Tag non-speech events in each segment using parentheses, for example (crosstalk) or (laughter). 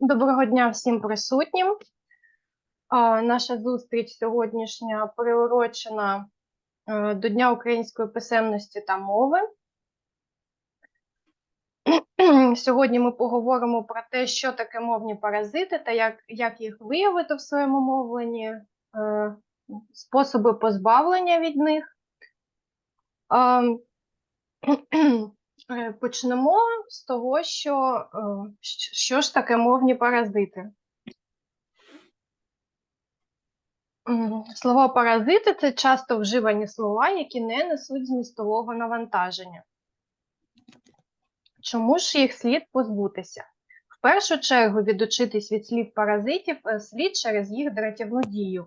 Доброго дня всім присутнім. Наша зустріч сьогоднішня приурочена е, до Дня української писемності та мови. (clears throat) Сьогодні ми поговоримо про те, що таке мовні паразити та як, як їх виявити в своєму мовленні, е, способи позбавлення від них. (clears throat) Почнемо з того, що, е, що ж таке мовні паразити. Слово паразити це часто вживані слова, які не несуть змістового навантаження. Чому ж їх слід позбутися? В першу чергу відучитись від слів паразитів е, слід через їх дратівну дію.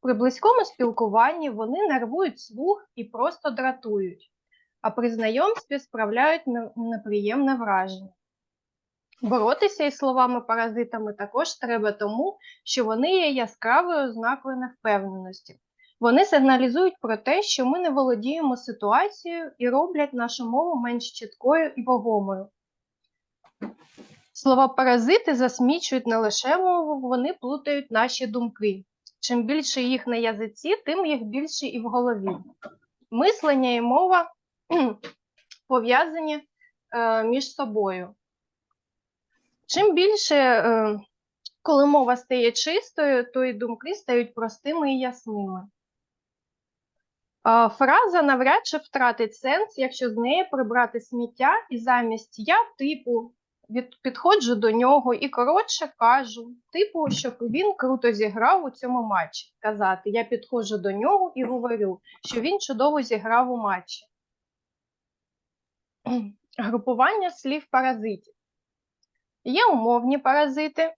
При близькому спілкуванні вони нервують слух і просто дратують а при знайомстві справляють неприємне враження. Боротися із словами-паразитами також треба тому, що вони є яскравою ознакою невпевненості. Вони сигналізують про те, що ми не володіємо ситуацією і роблять нашу мову менш чіткою і вагомою. Слова паразити засмічують не лише мову, вони плутають наші думки. Чим більше їх на язиці, тим їх більше і в голові. Мислення і мова (clears throat) пов'язані е, між собою. Чим більше, е, коли мова стає чистою, то і думки стають простими і ясними. Фраза навряд чи втратить сенс, якщо з неї прибрати сміття, і замість я, типу, підходжу до нього і коротше кажу, типу, щоб він круто зіграв у цьому матчі. Казати, я підходжу до нього і говорю, що він чудово зіграв у матчі. (clears throat) Групування слів паразитів. Є умовні паразити,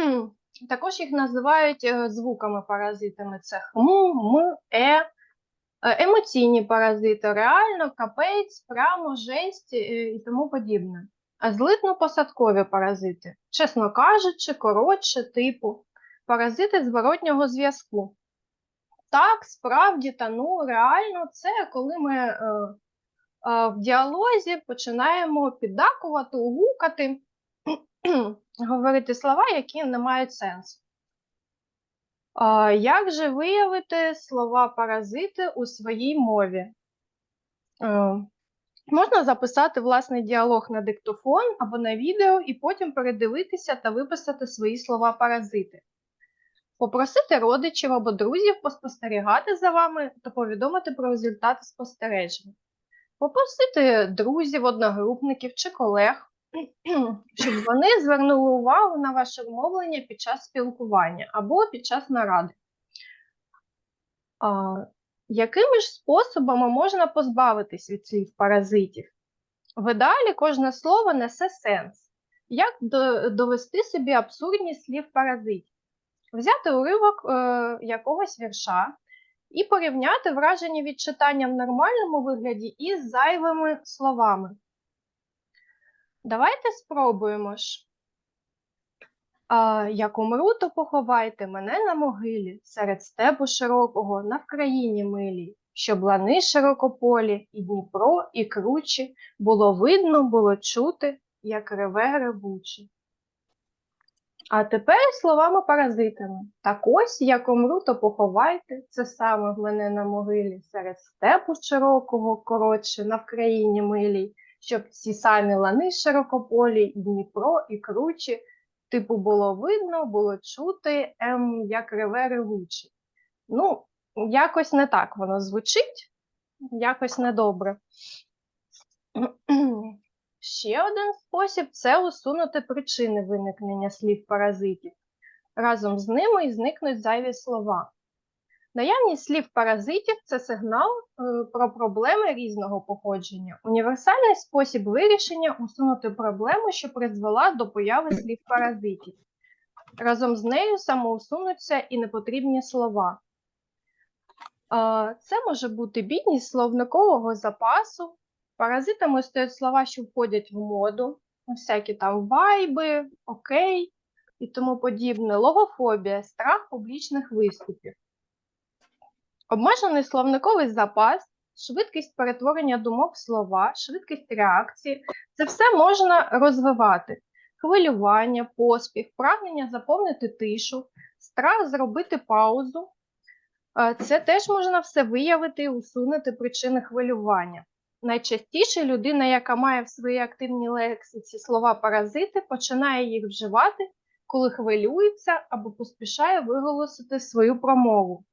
(clears throat) також їх називають е, звуками паразитами. Це хм, м, е, Е, емоційні паразити, реально, капець, прямо, жесть е, і тому подібне. А злитно-посадкові паразити, чесно кажучи, коротше, типу, паразити зворотнього зв'язку. Так, справді, та ну, реально, це коли ми в діалозі починаємо піддакувати, угукати, (clears throat) говорити слова, які не мають сенсу. Як же виявити слова паразити у своїй мові? Е, Можна записати власний діалог на диктофон або на відео і потім передивитися та виписати свої слова паразити. Попросити родичів або друзів поспостерігати за вами та повідомити про результати спостережень. Попросити друзів, одногрупників чи колег, (clears throat) щоб вони звернули увагу на ваше вмовлення під час спілкування або під час наради. А, якими ж способами можна позбавитись від слів паразитів? В ідеалі кожне слово несе сенс. Як до- довести собі абсурдність слів паразитів? Взяти уривок е, якогось вірша і порівняти враження від читання в нормальному вигляді із зайвими словами. Давайте спробуємо ж. А, як умру, то поховайте мене на могилі, серед степу широкого, на Вкраїні милій, щоб лани широкополі, і Дніпро, і кручі, було видно, було чути, як реве ревучий. А тепер словами паразитами. Так ось, як умру, то поховайте, це саме в мене на могилі, серед степу широкого, коротше, на Вкраїні милій, щоб ці самі лани широкополі, і Дніпро, і кручі, типу, було видно, було чути, ем, як реве ревучий. Ну, якось не так воно звучить, якось недобре. Ще один спосіб це усунути причини виникнення слів паразитів. Разом з ними і зникнуть зайві слова. Наявність слів паразитів це сигнал е, про проблеми різного походження. Універсальний спосіб вирішення усунути проблему, що призвела до появи слів паразитів. Разом з нею самоусунуться і непотрібні слова. Це може бути бідність словникового запасу. Паразитами стоять слова, що входять в моду, всякі там вайби, окей і тому подібне, логофобія, страх публічних виступів. Обмежений словниковий запас, швидкість перетворення думок в слова, швидкість реакції це все можна розвивати. хвилювання, поспіх, прагнення заповнити тишу, страх зробити паузу. Е, Це теж можна все виявити і усунути причини хвилювання. Найчастіше людина, яка має в своїй активній лексиці слова паразити, починає їх вживати, коли хвилюється або поспішає виголосити свою промову.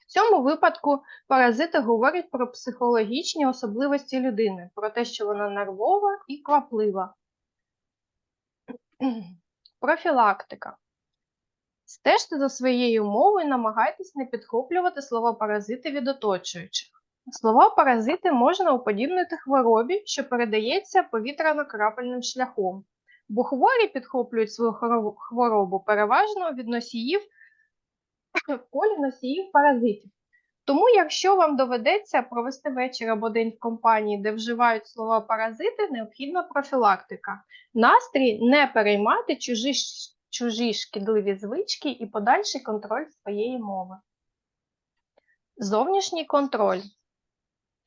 В цьому випадку паразити говорять про психологічні особливості людини, про те, що вона нервова і кваплива. (clears throat) Профілактика. Стежте за своєю мовою, намагайтесь не підхоплювати слова паразити від оточуючих. Слова паразити можна уподібнити хворобі, що передається повітряно-крапельним шляхом, бо хворі підхоплюють свою хворобу переважно від носіїв в колі носіїв паразитів. Тому, якщо вам доведеться провести вечір або день в компанії, де вживають слова паразити, необхідна профілактика. Настрій не переймати чужі, чужі шкідливі звички і подальший контроль своєї мови. Зовнішній контроль.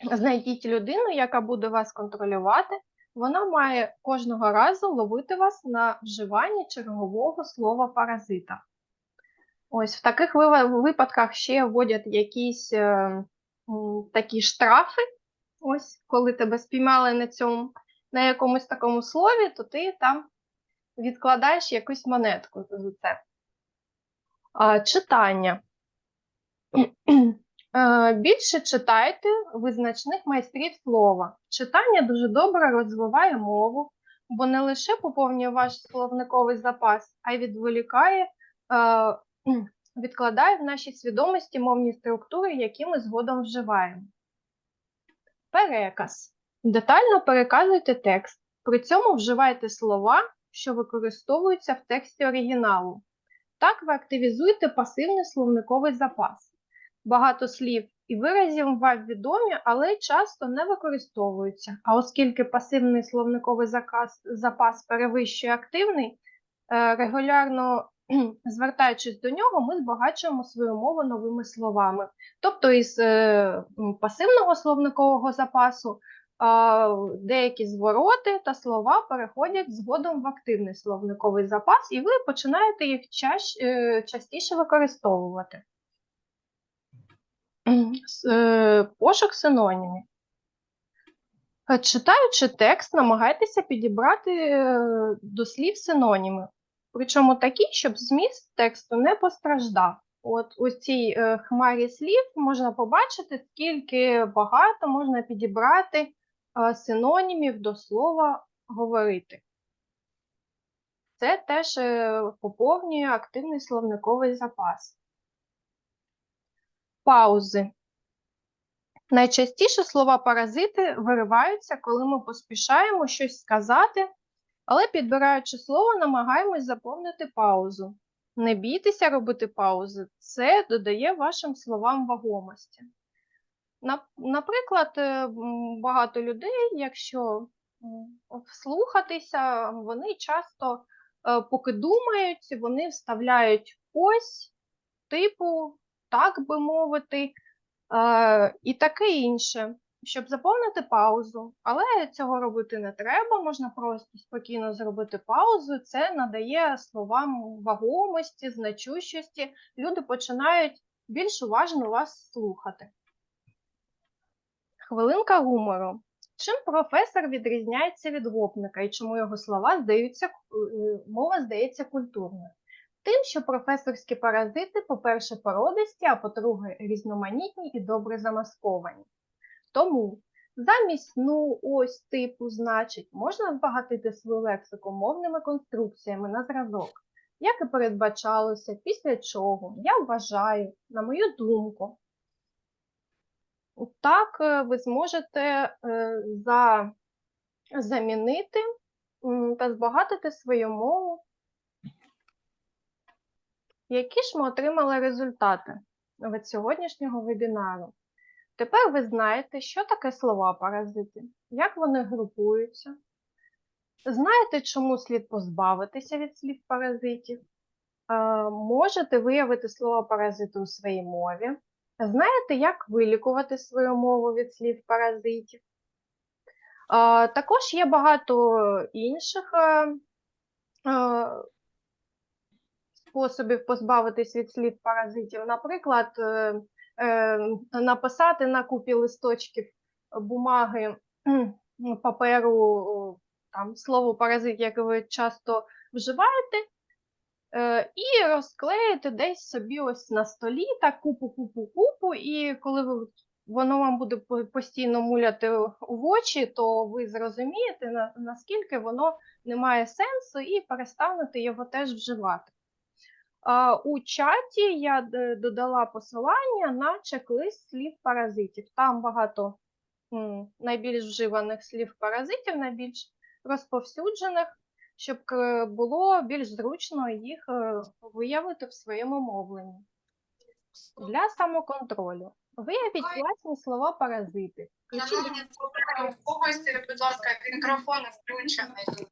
Знайдіть людину, яка буде вас контролювати. Вона має кожного разу ловити вас на вживанні чергового слова паразита. Ось в таких випадках ще вводять якісь е, такі штрафи. Ось, коли тебе спіймали на цьому, на якомусь такому слові, то ти там відкладаєш якусь монетку за це. Читання. Е, Більше читайте визначних майстрів слова. Читання дуже добре розвиває мову, бо не лише поповнює ваш словниковий запас, а й відволікає, е, (clears throat) відкладає в нашій свідомості мовні структури, які ми згодом вживаємо. Переказ. Детально переказуйте текст. При цьому вживайте слова, що використовуються в тексті оригіналу. Так ви активізуєте пасивний словниковий запас. Багато слів і виразів вам відомі, але часто не використовуються. А оскільки пасивний словниковий заказ, запас перевищує активний, е, регулярно звертаючись до нього, ми збагачуємо свою мову новими словами. Тобто із е, пасивного словникового запасу деякі звороти та слова переходять згодом в активний словниковий запас, і ви починаєте їх чащ- е, частіше використовувати. Е, Пошук синонімів. Е, Читаючи текст, намагайтеся підібрати е, до слів синоніми. Причому такі, щоб зміст тексту не постраждав. От у цій хмарі слів можна побачити, скільки багато можна підібрати синонімів до слова говорити. Це теж поповнює активний словниковий запас. Паузи. Найчастіше слова паразити вириваються, коли ми поспішаємо щось сказати, але підбираючи слово, намагаємось заповнити паузу. Не бійтеся робити паузи, це додає вашим словам вагомості. Наприклад, е, багато людей, якщо м, вслухатися, вони часто, е, поки думають, вони вставляють ось, типу, так би мовити, е, і таке інше, щоб заповнити паузу. Але цього робити не треба, можна просто спокійно зробити паузу. Це надає словам вагомості, значущості. Люди починають більш уважно вас слухати. Хвилинка гумору. Чим професор відрізняється від гопника і чому його слова здаються, е, мова здається культурною? Тим, що професорські паразити, по-перше, породисті, а по-друге, різноманітні і добре замасковані. Тому замість ну, ось, типу, значить, можна збагатити свою лексику мовними конструкціями на зразок, як і передбачалося, після чого, я вважаю, на мою думку. Так, е, ви зможете е, за, замінити та збагатити свою мову. Які ж ми отримали результати від сьогоднішнього вебінару? Тепер ви знаєте, що таке слова паразити, як вони групуються. Знаєте, чому слід позбавитися від слів паразитів. Можете виявити слова паразити у своїй мові. Знаєте, як вилікувати свою мову від слів паразитів. Також є багато інших е, е, способів позбавитись від слів паразитів. Наприклад, е, е, написати на купі листочків бумаги, паперу, там слово паразит, яке ви часто вживаєте, е, і розклеїти десь собі ось на столі так купу, купу, купу, і коли ви воно вам буде постійно муляти в очі, то ви зрозумієте, наскільки воно не має сенсу, і перестанете його теж вживати. У чаті я додала посилання на чек-лист слів паразитів. Там багато найбільш вживаних слів паразитів, найбільш розповсюджених, щоб е, було більш зручно їх е, виявити в своєму мовленні. Для самоконтролю. Виявіть власні слова паразити. Включіть будь ласка, мікрофон включений.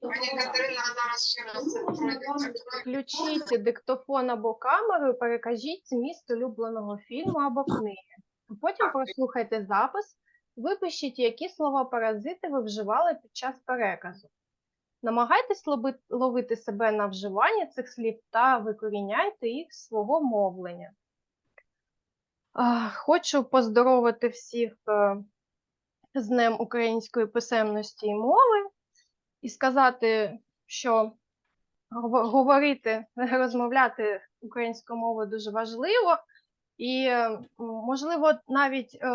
Пані Катерина зараз ще раз це пройде. Включіть диктофон або камеру, і перекажіть зміст улюбленого фільму або книги. Потім прослухайте запис, випишіть, які слова паразити ви вживали під час переказу. Намагайтесь ловити себе на вживанні цих слів та викоріняйте їх з свого мовлення. Хочу поздоровити всіх е, з Днем української писемності і мови і сказати, що говорити, розмовляти українською мовою дуже важливо, і можливо навіть е,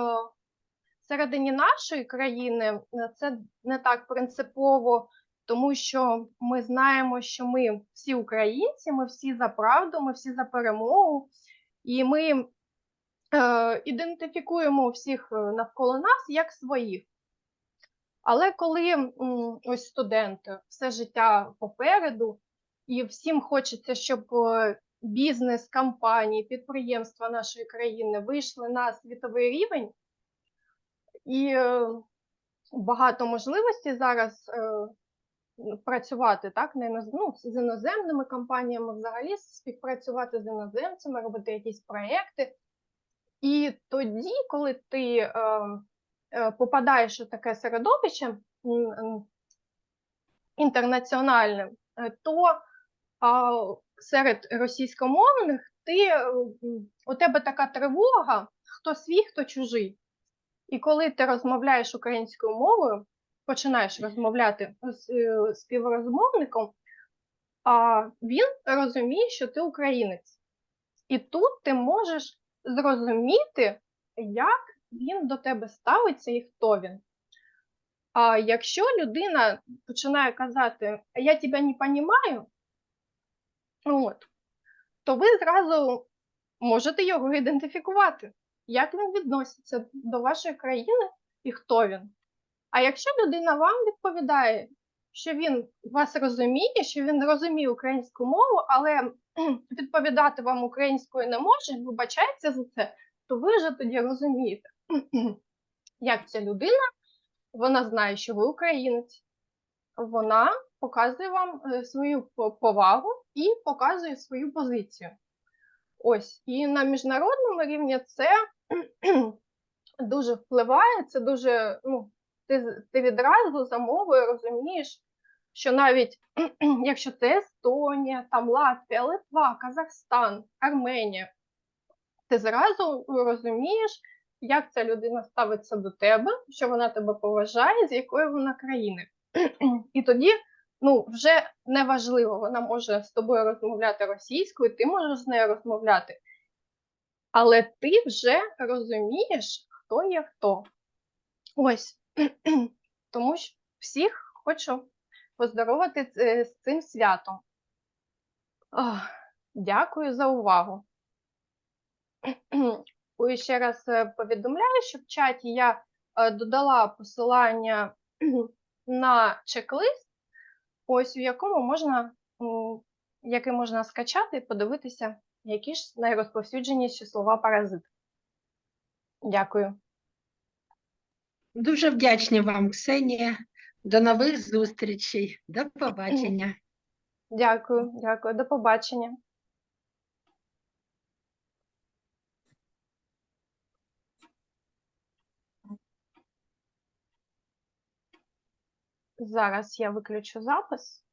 всередині нашої країни е, це не так принципово, тому що ми знаємо, що ми всі українці, ми всі за правду, ми всі за перемогу, і ми е, ідентифікуємо всіх навколо нас як своїх. Але коли ось студенти все життя попереду, і всім хочеться, щоб е, бізнес, компанії, підприємства нашої країни вийшли на світовий рівень, і е, багато можливостей зараз е, працювати так, ну, з іноземними компаніями, взагалі співпрацювати з іноземцями, робити якісь проекти. І тоді, коли ти е, е, попадаєш у таке середовище інтернаціональне, е, то серед російськомовних ти, е, у тебе така тривога, хто свій, хто чужий. І коли ти розмовляєш українською мовою, починаєш розмовляти з е, співрозмовником, а він розуміє, що ти українець. І тут ти можеш зрозуміти, як він до тебе ставиться і хто він. А якщо людина починає казати, я тебе не розумію, от, то ви зразу можете його ідентифікувати, як він відноситься до вашої країни і хто він. А якщо людина вам відповідає, що він вас розуміє, що він розуміє українську мову, але (clears throat) відповідати вам українською не може, вибачається за це, то ви вже тоді розумієте, як ця людина, вона знає, що ви українець, вона показує вам е, свою повагу і показує свою позицію. Ось, і на міжнародному рівні це (clears throat) дуже впливає, це дуже, ну, ти, ти відразу за мовою розумієш, що навіть (clears throat) якщо це Естонія, там Латвія, Литва, Казахстан, Арменія, ти зразу розумієш, як ця людина ставиться до тебе, що вона тебе поважає, з якої вона країни. І тоді ну, вже неважливо, вона може з тобою розмовляти російською, ти можеш з нею розмовляти. Але ти вже розумієш, хто є хто. Ось. Тому що всіх хочу поздоровити з е, з цим святом. Дякую за увагу. Ой, Ще раз е, повідомляю, що в чаті я е, додала посилання (clears throat) на чек-лист, ось у якому можна, який можна скачати і подивитися, які ж найрозповсюдженіші слова паразит. Дякую. Дуже вдячні вам, Ксенія. До нових зустрічей. До (clears throat) побачення. Дякую, дякую. До побачення. Зараз я виключу запис.